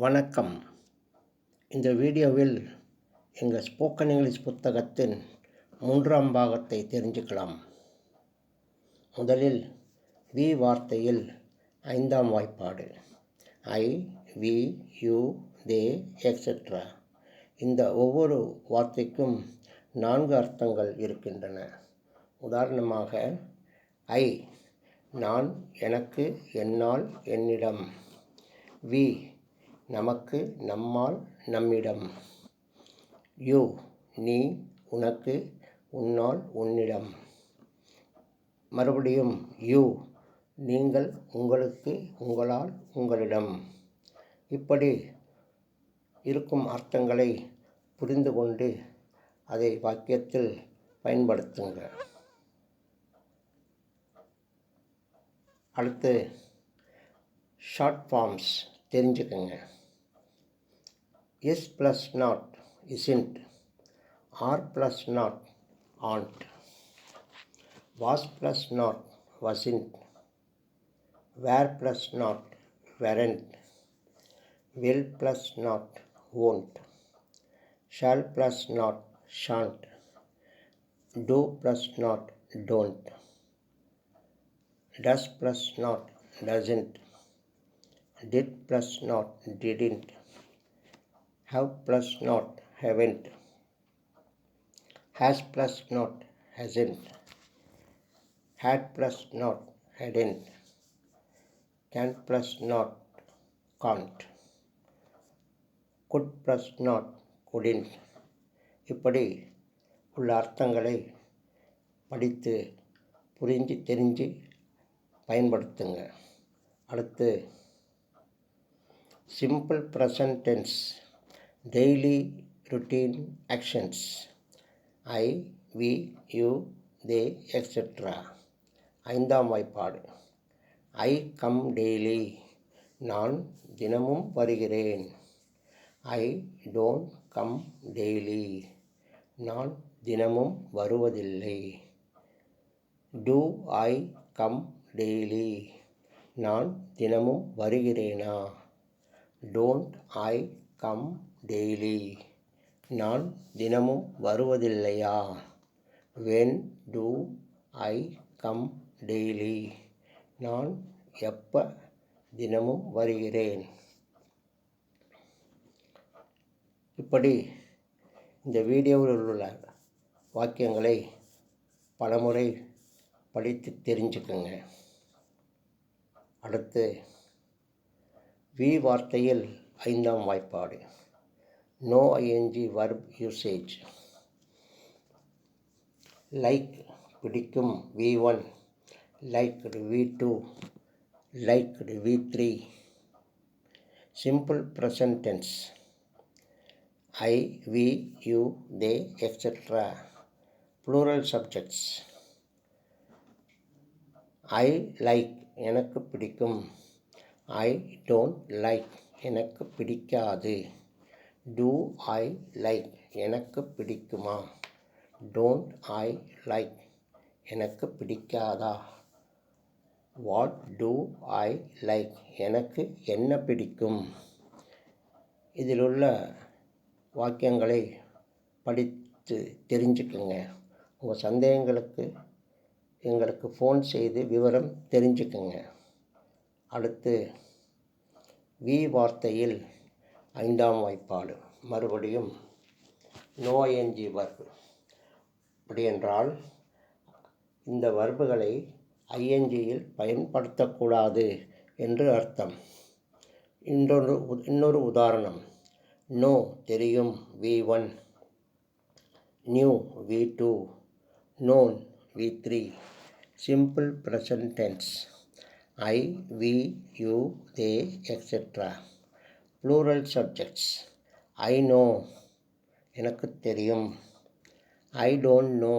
வணக்கம். இந்த வீடியோவில் எங்கள் ஸ்போக்கன் இங்கிலீஷ் புத்தகத்தின் மூன்றாம் பாகத்தை தெரிஞ்சுக்கலாம். முதலில் வி வார்த்தையில் ஐந்தாம் வாய்ப்பாடு. I we you they etcetera இந்த ஒவ்வொரு வார்த்தைக்கும் நான்கு அர்த்தங்கள் இருக்கின்றன. உதாரணமாக ஐ நான் எனக்கு என்னால் என்னிடம். வி நமக்கு நம்மால் நம்மிடம். யூ நீ உனக்கு உன்னால் உன்னிடம். மறுபடியும் யூ நீங்கள் உங்களுக்கு உங்களால் உங்களிடம். இப்படி இருக்கும் அர்த்தங்களை புரிந்து கொண்டு அதை வாக்கியத்தில் பயன்படுத்துங்க. அடுத்து ஷார்ட் ஃபார்ம்ஸ் தெரிஞ்சுக்கங்க. is plus not isn't are plus not aren't was plus not wasn't were plus not weren't will plus not won't shall plus not shan't do plus not don't does plus not doesn't did plus not didn't have plus not haven't has plus not hasn't. Had plus not hadn't can plus not can't could plus not couldn't இப்படி உள்ள அர்த்தங்களை படித்து புரிஞ்சு தெரிஞ்சு பயன்படுத்துங்க. அடுத்து simple present tense daily routine actions. I we you they etcetera ஐந்தாம் வாய்ப்பாடு. I come daily. நான் தினமும் வருகிறேன். I don't come daily. நான் தினமும் வருவதில்லை. Do I come daily. நான் தினமும் வருகிறேனா? Don't I come daily. நான் தினமும் வருவதில்லையா? When do I come daily நான் எப்போ தினமும் வருகிறேன்? இப்படி இந்த வீடியோவில் உள்ள வாக்கியங்களை பலமுறை படித்து தெரிஞ்சுக்கோங்க. அடுத்து வி வார்த்தையில் ஐந்தாம் வாய்ப்பாடு. No ING verb usage like பிடிக்கும். V one like V two like V three simple present tense I we you they etcetera plural subjects I like எனக்கு பிடிக்கும். ஐ டோன்ட் லைக் எனக்கு பிடிக்காது. டூ ஐ லைக் எனக்கு பிடிக்குமா? டோன்ட் ஐ லைக் எனக்கு பிடிக்காதா? What two I like எனக்கு என்ன பிடிக்கும்? இதிலுள்ள வாக்கியங்களை படித்து தெரிஞ்சுக்குங்க. உங்கள் சந்தேகங்களுக்கு எங்களுக்கு ஃபோன் செய்து விவரம் தெரிஞ்சுக்குங்க. அடுத்து வி வார்த்தையில் ஐந்தாம் வாய்ப்பாடு. மறுபடியும் நோயஞ்சி வர்பு. அப்படி என்றால் இந்த வர்புகளை ஐஎன்ஜியில் பயன்படுத்தக்கூடாது என்று அர்த்தம். இன்னொரு இன்னொரு உதாரணம். நோ தெரியும் V one knew V two known V three. Simple present tense I we you they etcetera plural subjects I know எனக்கு தெரியும். ஐ டோன்ட் நோ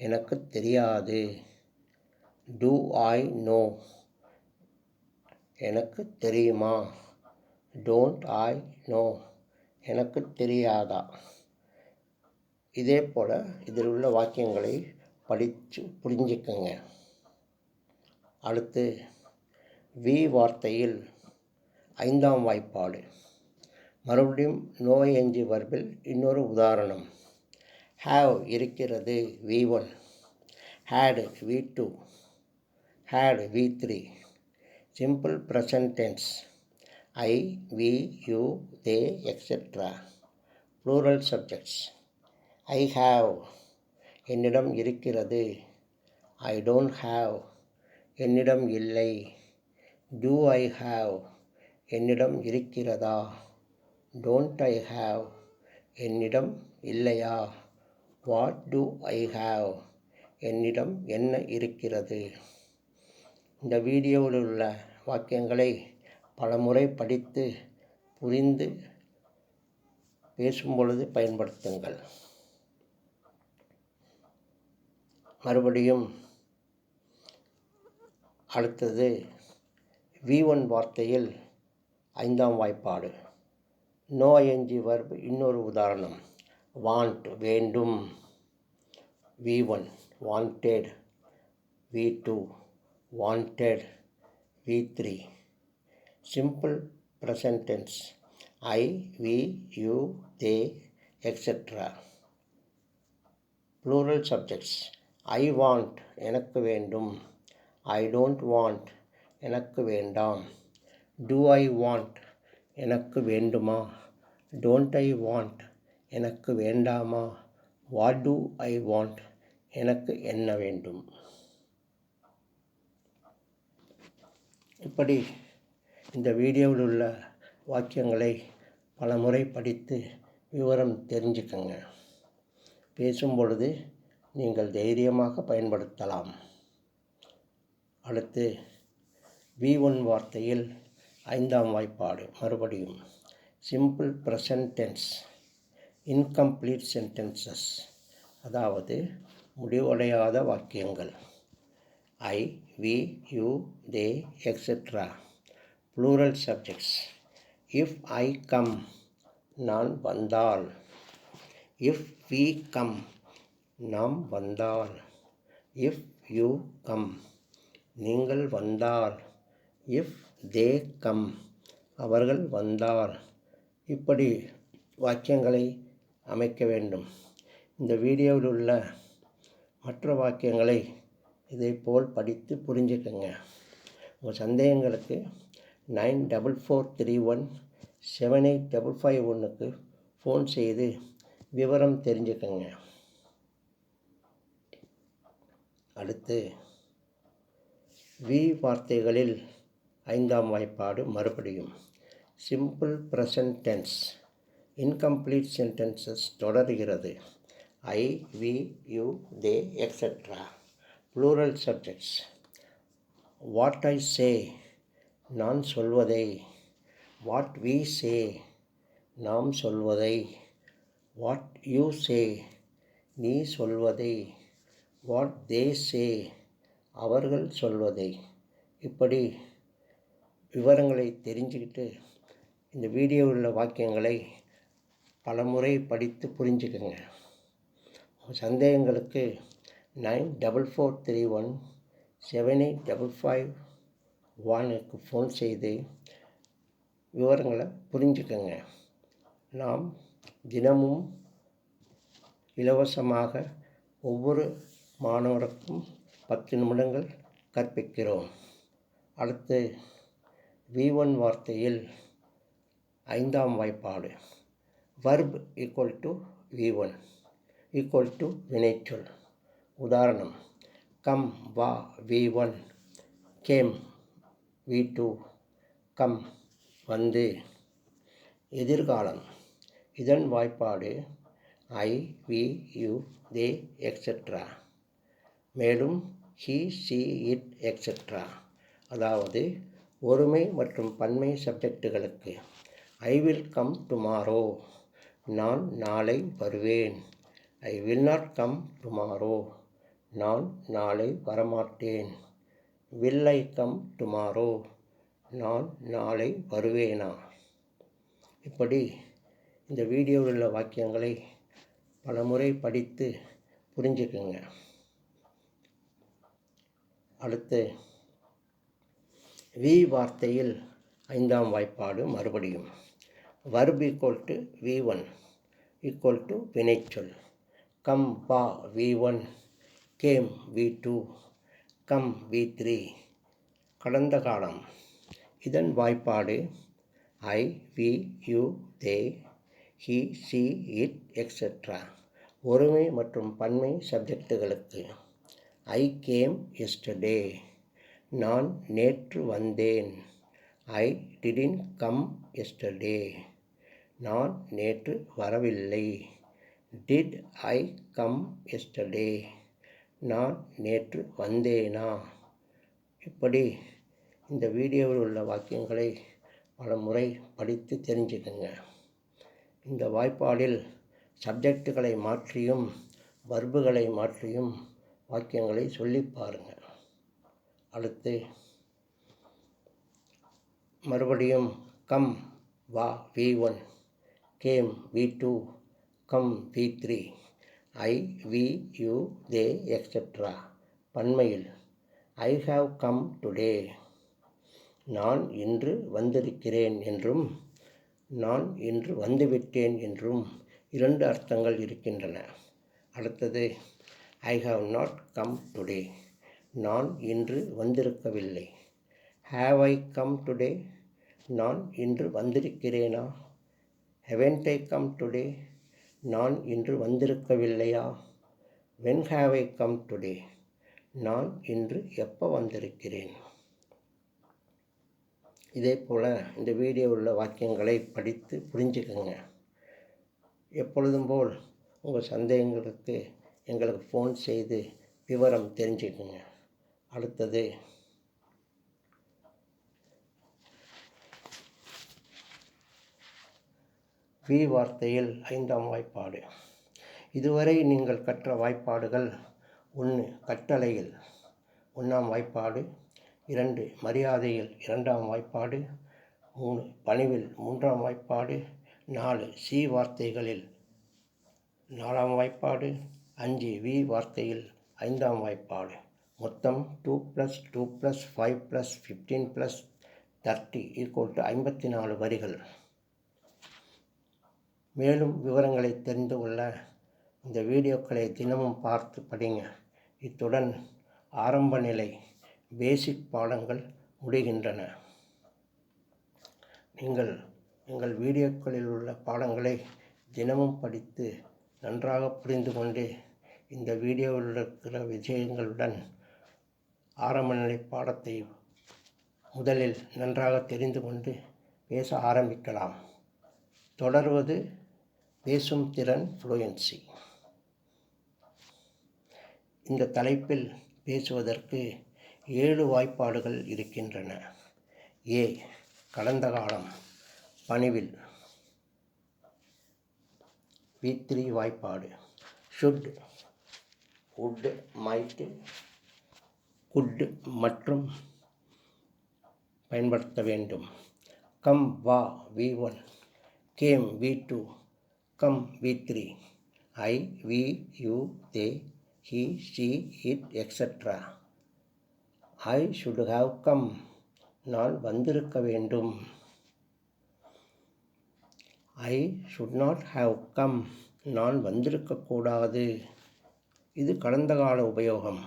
எனக்கு தெரியாது. டூ ஐ நோ எனக்கு தெரியுமா? டோன்ட் ஐ நோ எனக்கு தெரியாதா? இதே போல் இதில் உள்ள வாக்கியங்களை படித்து புரிஞ்சுக்கங்க. அடுத்து வி வார்த்தையில் ஐந்தாம் வாய்ப்பாடு. மறுபடியும் நோய் எஞ்சி வர்பில் இன்னொரு உதாரணம். ஹாவ் இருக்கிறது V one. Had V two. Had V three. Simple present tense I we you they etcetera plural subjects I have என்னிடம் இருக்கிறது. ஐ டோன்ட் ஹாவ் என்னிடம் இல்லை. டூ ஐ ஹாவ் என்னிடம் இருக்கிறதா? டோன்ட் ஐ ஹாவ் என்னிடம் இல்லையா? வாட் டூ ஐ ஹாவ் என்னிடம் என்ன இருக்கிறது? இந்த வீடியோவில் உள்ள வாக்கியங்களை பலமுறை படித்து புரிந்து பேசும் பொழுது பயன்படுத்துங்கள். மறுபடியும் அடுத்தது வி ஒன் வார்த்தையில் ஐந்தாம் வாய்ப்பாடு. நோ ஐஎன்ஜி வர்ப் இன்னொரு உதாரணம். வாண்ட் வேண்டும். V one wanted V two wanted V three simple present tense I we you they etcetera plural subjects I want எனக்கு வேண்டும். ஐ டோன்ட் வாண்ட் எனக்கு வேண்டாம். டூ ஐ வாண்ட் எனக்கு வேண்டுமா? டோன்ட் ஐ வாண்ட் எனக்கு வேண்டாமா? வாட் டு ஐ வாண்ட் எனக்கு என்ன வேண்டும்? இப்படி இந்த வீடியோவில் உள்ள வாக்கியங்களை பல முறை படித்து விவரம் தெரிஞ்சுக்கங்க. பேசும் பொழுது நீங்கள் தைரியமாக பயன்படுத்தலாம். அடுத்து வி ஒன் வார்த்தையில் ஐந்தாம் வாய்ப்பாடு மறுபடியும். Simple present tense incomplete sentences அதாவது முடிவடையாத வாக்கியங்கள். I we you they etcetera plural subjects if I come நான் வந்தால். இஃப் வி கம் நாம் வந்தால். இஃப் யூ கம் நீங்கள் வந்தால் இஃப் தே கம் அவர்கள் வந்தால் இப்படி வாக்கியங்களை அமைக்க வேண்டும். இந்த வீடியோவில் உள்ள மற்ற வாக்கியங்களை போல் படித்து புரிஞ்சுக்கோங்க. உங்கள் சந்தேகங்களுக்கு nine double four three one seven eight double five ஒன்றுக்கு ஃபோன் செய்து விவரம் தெரிஞ்சுக்கோங்க. அடுத்து வி வார்த்தைகளில் ஐந்தாம் வாய்ப்பாடு மறுபடியும். Simple present tense incomplete sentences தொடர்கிறது. I we you they etcetera plural subjects what I say நான் சொல்வதை. வாட் வி சே நாம் சொல்வதை. வாட் யூ சே நீ சொல்வதை. வாட் தே சே அவர்கள் சொல்வதை. இப்படி விவரங்களை தெரிஞ்சுக்கிட்டு இந்த வீடியோவில் உள்ள வாக்கியங்களை பலமுறை படித்து புரிஞ்சுக்கோங்க. சந்தேகங்களுக்கு nine double four three one seven eight double five ஒனுக்கு ஃபோன் செய்து விவரங்களை புரிஞ்சுக்கோங்க. நாம் தினமும் இலவசமாக ஒவ்வொரு மாணவருக்கும் பத்து நிமிடங்கள் கற்பிக்கிறோம். அடுத்து வி ஒன் வார்த்தையில் ஐந்தாம் வாய்ப்பாடு. Verb equal to V one equal to வினைச்சொல். உதாரணம் கம் வா V one came V two come வந்து. எதிர்காலம் இதன் வாய்ப்பாடு I we you they etcetera மேலும் ஹி சி இட் எக்ஸெட்ரா அதாவது ஒருமை மற்றும் பன்மை சப்ஜெக்டுகளுக்கு ஐ வில் கம் டுமாரோ நான் நாளை வருவேன். I will not come tomorrow நான் நாளை வரமாட்டேன். வில் ஐ கம் டுமாரோ நான் நாளை வருவேனா? இப்படி இந்த வீடியோவில் உள்ள வாக்கியங்களை பலமுறை படித்து புரிஞ்சுக்குங்க. அடுத்து வி வார்த்தையில் ஐந்தாம் வாய்ப்பாடு மறுபடியும். Verb equal to V one equal to வினைச்சொல். கம் பா V one came V two come V three கடந்த காலம். இதன் வாய்ப்பாடு I we you they he she it etcetera ஒருமை மற்றும் பன்மை சப்ஜெக்டுகளுக்கு ஐ கேம் எஸ்டர்டே நான் நேற்று வந்தேன். ஐ டிடின் கம் எஸ்டர்டே நான் நேற்று வரவில்லை. டிட் ஐ கம் எஸ்டர்டே நான் நேற்று வந்தேனா? இப்படி இந்த வீடியோவில் உள்ள வாக்கியங்களை பல முறை படித்து தெரிஞ்சுக்கங்க. இந்த வாய்ப்பாடில் சப்ஜெக்டுகளை மாற்றியும் வர்புகளை மாற்றியும் வாக்கியங்களை சொல்லி பாருங்கள். அடுத்து மறுபடியும் கம் வா we one came we two come we three I we you they etcetera பன்மையில் I have come today நான் இன்று வந்திருக்கிறேன் என்றும் நான் இன்று வந்துவிட்டேன் என்றும் இரண்டு அர்த்தங்கள் இருக்கின்றன. அடுத்தது I have not come today நான் இன்று வந்திருக்கவில்லை. ஹாவ் ஐ கம் டுடே நான் இன்று வந்திருக்கிறேனா? ஹெவன்ட் ஐ கம் டுடே நான் இன்று வந்திருக்கவில்லையா? When have I come today நான் இன்று எப்போ வந்திருக்கிறேன்? இதே போல் இந்த வீடியோ உள்ள வாக்கியங்களை படித்து புரிஞ்சுக்கோங்க. எப்பொழுதும் போல் உங்கள் சந்தேகங்களுக்கு எங்களுக்கு ஃபோன் செய்து விவரம் தெரிஞ்சுக்கோங்க. அடுத்தது. வி வார்த்தையில் ஐந்தாம் வாய்ப்பாடு. இதுவரை நீங்கள் கற்ற வாய்ப்பாடுகள் ஒன்று கட்டளையில். ஒன்றாம் வாய்ப்பாடு. இரண்டு மரியாதையில். இரண்டாம் வாய்ப்பாடு. மூணு பணிவில். மூன்றாம் வாய்ப்பாடு. நாலு சி வார்த்தைகளில். நாலாம் வாய்ப்பாடு. அஞ்சு வி வார்த்தையில் ஐந்தாம் வாய்ப்பாடு. மொத்தம் two plus two plus five plus fifteen plus thirty equal to ஐம்பத்தி நாலு வரிகள். மேலும் விவரங்களை தெரிந்து கொள்ள இந்த வீடியோக்களை தினமும் பார்த்து படிங்க. இத்துடன் ஆரம்ப நிலை பேசிக் பாடங்கள் முடிகின்றன. நீங்கள் எங்கள் வீடியோக்களில் உள்ள பாடங்களை தினமும் படித்து நன்றாக புரிந்து கொண்டு இந்த வீடியோவில் இருக்கிற விஷயங்களுடன் ஆரம்பநிலை பாடத்தை முதலில் நன்றாக தெரிந்து கொண்டு பேச ஆரம்பிக்கலாம். தொடர்வது பேசும் திறன் ஃப்ளூயன்சி இந்த தலைப்பில் பேசுவதற்கு ஏழு வாய்ப்பாடுகள் இருக்கின்றன. ஏ. கடந்த காலம். பணிவில். பி த்ரீ வாய்ப்பாடு. ஷுட் உட் மைட்டு குட் மற்றும் பயன்படுத்த வேண்டும். கம் வா V one. Came V two. Come V three. I we you they he she it etcetera I should have come. நான் வந்திருக்க வேண்டும். I should not have come. நான் வந்திருக்கக்கூடாது இது கடந்த கால உபயோகம்.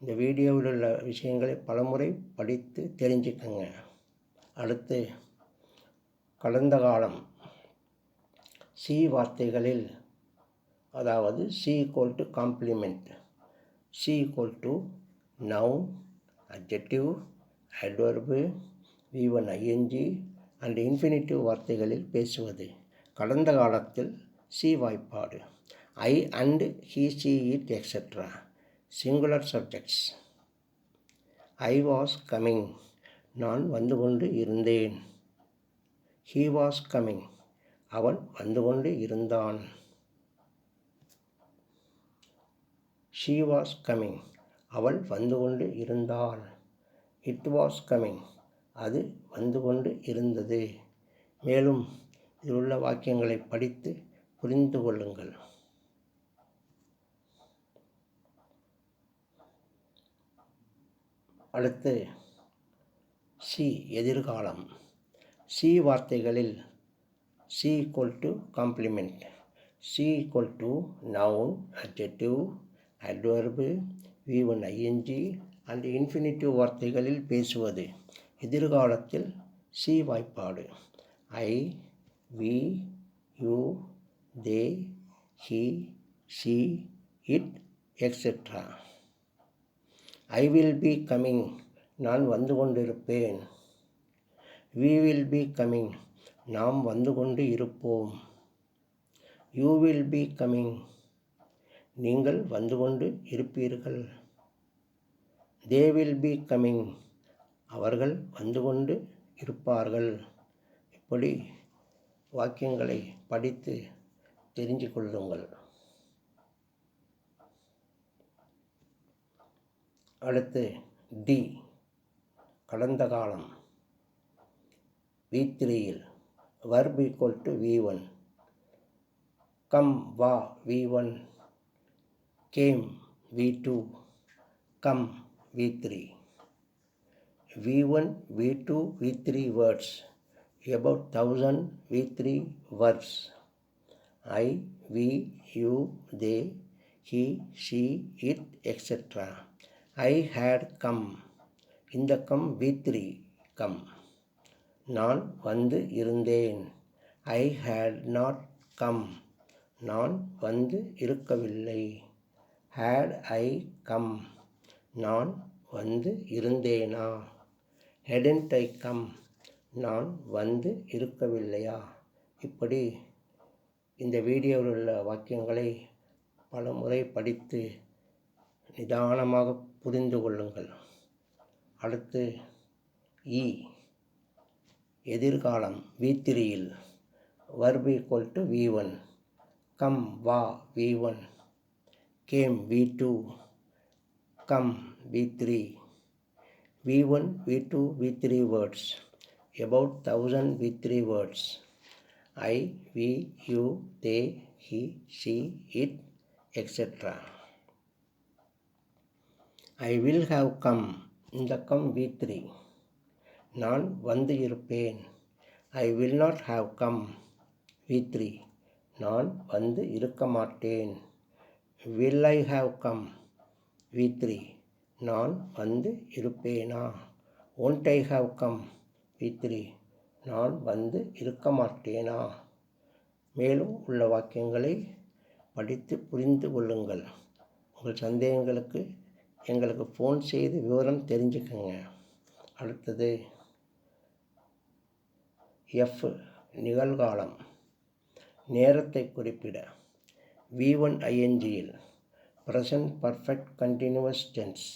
இந்த வீடியோவில் உள்ள விஷயங்களை பலமுறை படித்து தெரிஞ்சுக்கங்க. அடுத்து கடந்த காலம். சி வார்த்தைகளில் அதாவது C equal to complement C equal to noun objective adverb V one I N G and infinitive வார்த்தைகளில் பேசுவது. கடந்த காலத்தில் சி வாய்ப்பாடு. I and he she it etcetera singular subjects I was coming நான் வந்து கொண்டு இருந்தேன். ஹீ வாஸ் கம்மிங் அவன் வந்து கொண்டு இருந்தான். ஷீ வாஸ் கம்மிங் அவள் வந்து கொண்டு இருந்தாள். இட் வாஸ் கம்மிங் அது வந்து கொண்டு இருந்தது. மேலும் இதில் உள்ள வாக்கியங்களை படித்து புரிந்து கொள்ளுங்கள். அடுத்து சி எதிர்காலம். சி வார்த்தைகளில் C equal to complement C equal to noun adjective adverb V one I N G and infinitive வார்த்தைகளில் பேசுவது. எதிர்காலத்தில் சி வாய்ப்பாடு. I we you they he she it etcetera I will be coming நான் வந்து கொண்டிருப்பேன். We will be coming நாம் வந்து கொண்டு இருப்போம். யூ வில் பி கம்மிங் நீங்கள் வந்து கொண்டு இருப்பீர்கள். தே வில் பி கம்மிங் அவர்கள் வந்து கொண்டு இருப்பார்கள். இப்படி வாக்கியங்களை படித்து தெரிஞ்சு கொள்ளுங்கள். அடுத்து டி. கடந்த காலம். வி த்ரீயில் verb equal to V one come வா V one came V two come V three V one V two V three words about thousand V three verbs. I, we, you, they, he, she, it, etc. I had come இந்த come we three come. நான் வந்து இருந்தேன். ஐ had not come நான் வந்து இருக்கவில்லை. Had I come நான் வந்து இருந்தேனா? ஹெடன்ட் ஐ கம் நான் வந்து இருக்கவில்லையா? இப்படி இந்த வீடியோவில் உள்ள வாக்கியங்களை பல முறை படித்து நிதானமாக புரிந்து கொள்ளுங்கள். அடுத்து இ எதிர்காலம் வி த்ரீயில் verb equal to V one come வா V one came V two come V three V one V two V three words about thousand V three words I we you they he she it etcetera I will have come இந்த come we three நான் வந்து இருப்பேன். I will not have come V three நான் வந்து இருக்க மாட்டேன். Will I have come V three நான் வந்து இருப்பேனா? Won't I have come V three நான் வந்து இருக்க மாட்டேனா? மேலும் உள்ள வாக்கியங்களை படித்து புரிந்து கொள்ளுங்கள். உங்கள் சந்தேகங்களுக்கு எங்களுக்கு ஃபோன் செய்து விவரம் தெரிஞ்சுக்கோங்க. அடுத்தது எஃப் நிகழ்காலம். நேரத்தை குறிப்பிட V one ஐஎன்ஜியில் present perfect continuous tense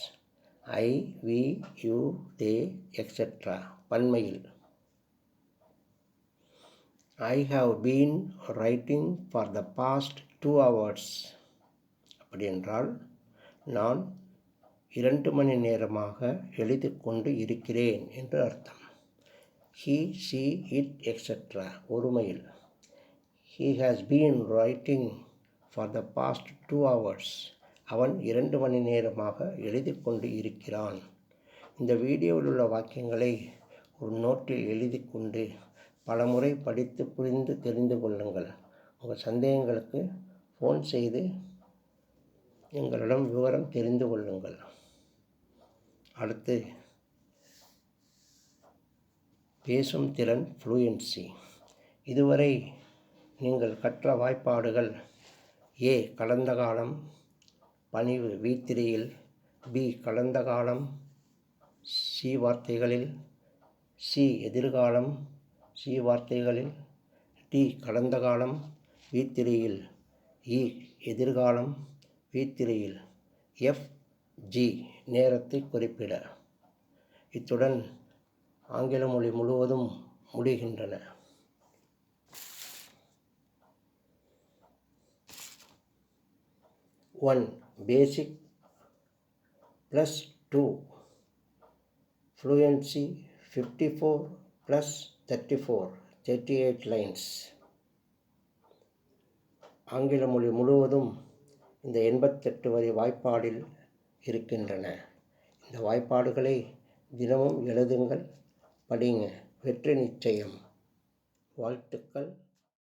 I we you they etcetera பன்மையில். I have been writing for the past two hours அப்படி என்றால் நான் இரண்டு மணி நேரமாக எழுதி கொண்டு இருக்கிறேன் என்று அர்த்தம். ஹீ ஷீ இட் எக்ஸெட்ரா ஒருமையில். He has been writing for the past two hours அவன் இரண்டு மணி நேரமாக எழுதி கொண்டு இருக்கிறான். இந்த வீடியோவில் உள்ள வாக்கியங்களை ஒரு நோட்டில் எழுதி கொண்டு பல முறை படித்து புரிந்து தெரிந்து கொள்ளுங்கள். உங்கள் சந்தேகங்களுக்கு ஃபோன் செய்து எங்களிடம் விவரம் தெரிந்து கொள்ளுங்கள். அடுத்து பேசும் திறன் ஃப்ளூயன்சி இதுவரை நீங்கள் கற்ற வாய்ப்பாடுகள் ஏ கடந்த காலம் பணிவு வீத்திரியில் பி கடந்த காலம் சி வார்த்தைகளில் சி எதிர்காலம் சி வார்த்தைகளில் டி கடந்த காலம் வீத்திரியில் இ எதிர்காலம் வீத்திரியில் எஃப் ஜி. நேரத்தை குறிப்பிட. இத்துடன் ஆங்கில மொழி முழுவதும் முடிகின்றன. One basic plus two fluency fifty four plus thirty four thirty eight lines ஆங்கில மொழி முழுவதும் இந்த எண்பத்தெட்டு வரி வாய்ப்பாடில் இருக்கின்றன. இந்த வாய்ப்பாடுகளை தினமும் எழுதுங்கள். படிங்க. வெற்றி நிச்சயம். வாழ்த்துக்கள்.